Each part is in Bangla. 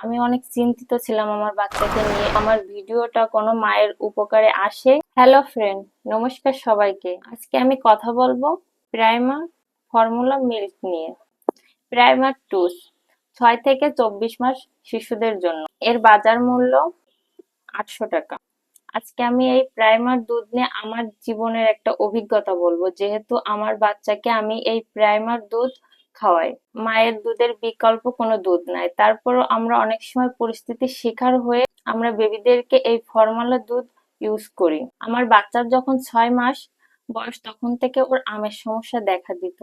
আমি অনেক চিন্তিত ছিলাম আমার বাচ্চাকে নিয়ে। আমার ভিডিওটা কোনো মায়ের উপকারে আসে। হ্যালো ফ্রেন্ড নমস্কার সবাইকে। আজকে আমি কথা বলব প্রাইমার ফর্মুলা মিল্ক নিয়ে। প্রাইমার টুস, ছয় থেকে চব্বিশ মাস শিশুদের জন্য। এর বাজার মূল্য আটশো টাকা। আজকে আমি এই প্রাইমার দুধ নিয়ে আমার জীবনের একটা অভিজ্ঞতা বলব। যেহেতু আমার বাচ্চাকে আমি এই প্রাইমার দুধ খাওয়াই। মায়ের দুধের বিকল্প কোনো দুধ নাই। তারপরও আমরা অনেক সময় পরিস্থিতির শিকার হয়ে আমরা বেবিদেরকে এই ফর্মুলা দুধ ইউজ করি। আমার বাচ্চার যখন ছয় মাস বয়স, তখন থেকে ওর আমের সমস্যা দেখা দিত।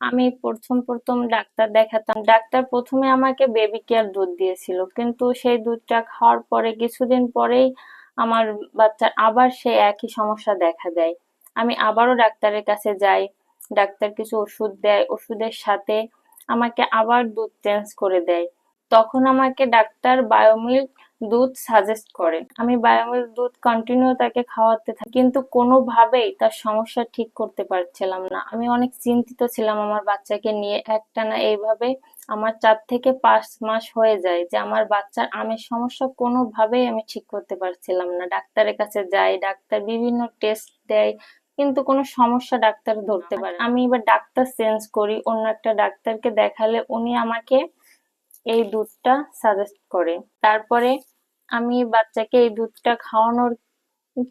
আমি প্রথম প্রথম ডাক্তার দেখাতাম। ডাক্তার প্রথমে আমাকে বেবি কেয়ার দুধ দিয়েছিল। কিন্তু সেই দুধটা খাওয়ার পরে কিছুদিন পরেই আমার বাচ্চার আবার সেই একই সমস্যা দেখা দেয়। আমি আবারও ডাক্তারের কাছে যাই। ডাক্তার কিছু ওষুধ দেয়, ওষুধের সাথে আমাকে আবার দুধ চেঞ্জ করে দেয়। তখন আমাকে ডাক্তার বায়োমিল্ক দুধ সাজেস্ট করে। আমি বায়োমিল্ক দুধ কন্টিনিউ তাকে খাওয়াতে থাকি, কিন্তু কোনোভাবেই তার সমস্যা ঠিক করতে পারছিলাম না। আমি অনেক চিন্তিত ছিলাম আমার বাচ্চাকে নিয়ে একটানা এইভাবে আমার চার থেকে পাঁচ মাস হয়ে যায় যে আমার বাচ্চার আমের সমস্যা কোনোভাবেই আমি ঠিক করতে পারছিলাম না। ডাক্তারের কাছে যাই, ডাক্তার বিভিন্ন টেস্ট দেয় কিন্তু কোনো সমস্যা ডাক্তার ধরতে পারে আমি এবার ডাক্তার চেঞ্জ করি অন্য একটা ডাক্তারকে দেখালে উনি আমাকে এই দুধটা সাজেস্ট করে। তারপরে আমি বাচ্চাকে এই দুধটা খাওয়ানোর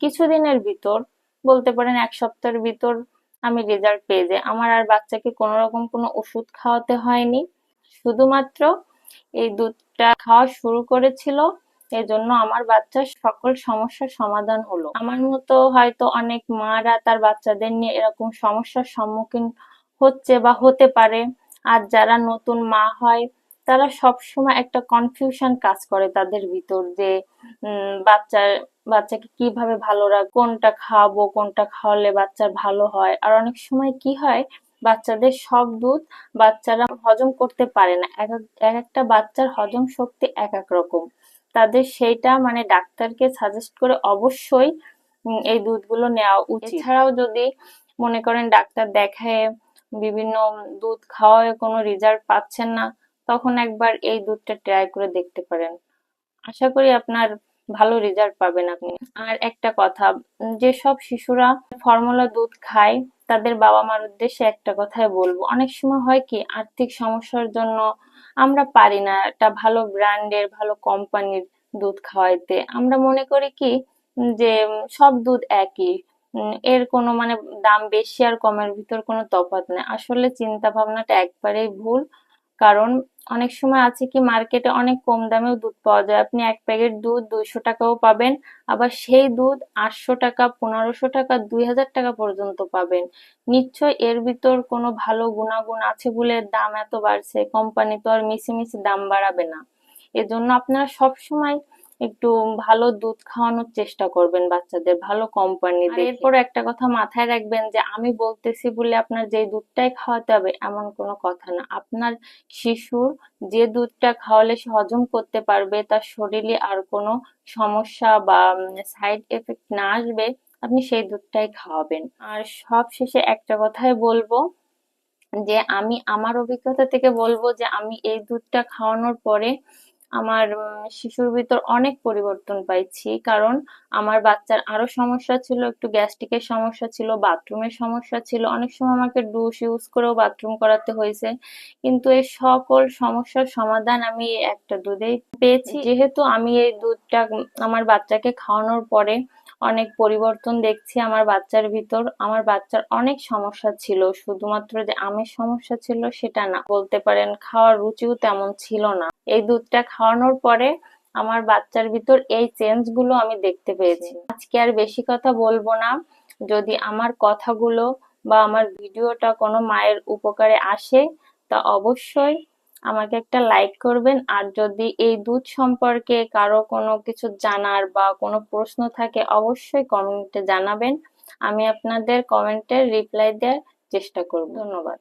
কিছুদিনের ভিতর বলতে পারেন এক সপ্তাহের ভিতর আমি রেজাল্ট পেয়ে যাই। আমার আর বাচ্চাকে কোনো রকম কোনো ওষুধ খাওয়াতে হয়নি। শুধুমাত্র এই দুধটা খাওয়া শুরু করেছিল এই জন্য আমার বাচ্চার সকল সমস্যার সমাধান হলো। আমার মতো হয়তো অনেক মারা তার বাচ্চাদের নিয়ে এরকম সমস্যার সম্মুখীন হচ্ছে বা হতে পারে। আর যারা নতুন মা হয়, তারা সবসময় একটা কনফিউশন কাজ করে তাদের ভিতর যে বাচ্চার বাচ্চাকে কীভাবে ভালো রাখ, কোনটা খাওয়াবো, কোনটা খাওয়ালে বাচ্চার ভালো হয়। আর অনেক সময় কি হয়, বাচ্চাদের সব দুধ বাচ্চারা হজম করতে পারে না। এক একটা বাচ্চার হজম শক্তি এক এক রকম। তাদের সেইটা মানে ডাক্তারকে সাজেস্ট করে অবশ্যই এই দুধগুলো নেওয়া উচিত। এছাড়াও যদি মনে করেন ডাক্তার দেখায় বিভিন্ন দুধ খাওয়ায় কোনো রেজাল্ট পাচ্ছেন না, তখন একবার এই দুধটা ট্রাই করে দেখতে পারেন। আশা করি আপনার ভালো রেজাল্ট পাবেন আপনি। আর একটা কথা যেসব শিশুরা ফর্মুলা দুধ খায়, তাদের বাবা মার উদ্দেশ্যে একটা কথাই বলব। অনেক সময় হয় কি, আর্থিক সমস্যার জন্য আমরা পারি না একটা ভালো ব্র্যান্ডের ভালো কোম্পানির দুধ খাওয়াইতে। আমরা মনে করি কি যে সব দুধ একই। এর কোনো মানে দাম বেশি আর কমের ভিতর কোনো তফাৎ নেই। আসলে চিন্তা ভাবনাটা একবারেই ভুল। কারণ অনেক সময় আছে কি মার্কেটে অনেক কম দামেও দুধ পাওয়া যায়। আপনি এক প্যাকেট দুধ দুইশো টাকাও পাবেন, আবার সেই দুধ আটশো টাকা, পনেরোশো টাকা, দুই হাজার টাকা পর্যন্ত পাবেন। নিশ্চয় এর ভিতর কোনো ভালো গুণাগুণ আছে বলে দাম এত বাড়ছে কোম্পানি তো আর মিশে মিশে দাম বাড়াবে না। এজন্য আপনারা সব সময় একটু ভালো দুধ খাওয়ানোর চেষ্টা করবেন বাচ্চাদের ভালো কোম্পানি এরপর একটা কথা মাথায় রাখবেন যে আমি বলতেছি বলে আপনার যে দুধটাই খাওয়াতে হবে এমন কোনো কথা না। আপনার শিশুর যে দুধটা খাওয়ালে সে হজম করতে পারবে তার শরীরে আর কোনো সমস্যা বা সাইড এফেক্ট না আসবে আপনি সেই দুধটাই খাওয়াবেন। আর সব শেষে একটা কথাই বলব যে আমি আমার অভিজ্ঞতা থেকে বলব যে আমি এই দুধটা খাওয়ানোর পরে আমার শিশুর ভিতর অনেক পরিবর্তন পাইছি। কারণ আমার বাচ্চার আরও সমস্যা ছিল একটু গ্যাস্ট্রিকের সমস্যা ছিল বাথরুমের সমস্যা ছিল। অনেক সময় আমাকে ডুশ ইউজ করেও বাথরুম করাতে হয়েছে। কিন্তু এই সকল সমস্যার সমাধান আমি একটা দুধেই পেয়েছি। যেহেতু আমি এই দুধটা আমার বাচ্চাকে খাওয়ানোর পরে অনেক পরিবর্তন দেখছি আমার বাচ্চার ভিতর। আমার বাচ্চার অনেক সমস্যা ছিল শুধুমাত্র যে আমের সমস্যা ছিল সেটা না। বলতে পারেন খাওয়ার রুচিও তেমন ছিল না। এই দুধটা খাওয়ানোর পরে আমার বাচ্চার ভিতর এই চেঞ্জগুলো আমি দেখতে পেয়েছি। আজকে আর বেশি কথা বলব না। যদি আমার কথাগুলো বা আমার ভিডিওটা কোনো মায়ের উপকারে আসে তা অবশ্যই আমাকে একটা লাইক করবেন। আর যদি এই দুধ সম্পর্কে কারও কোনো কিছু জানার বা কোনো প্রশ্ন থাকে, অবশ্যই কমেন্টে জানাবেন। আমি আপনাদের কমেন্টের রিপ্লাই দেওয়ার চেষ্টা করব। ধন্যবাদ।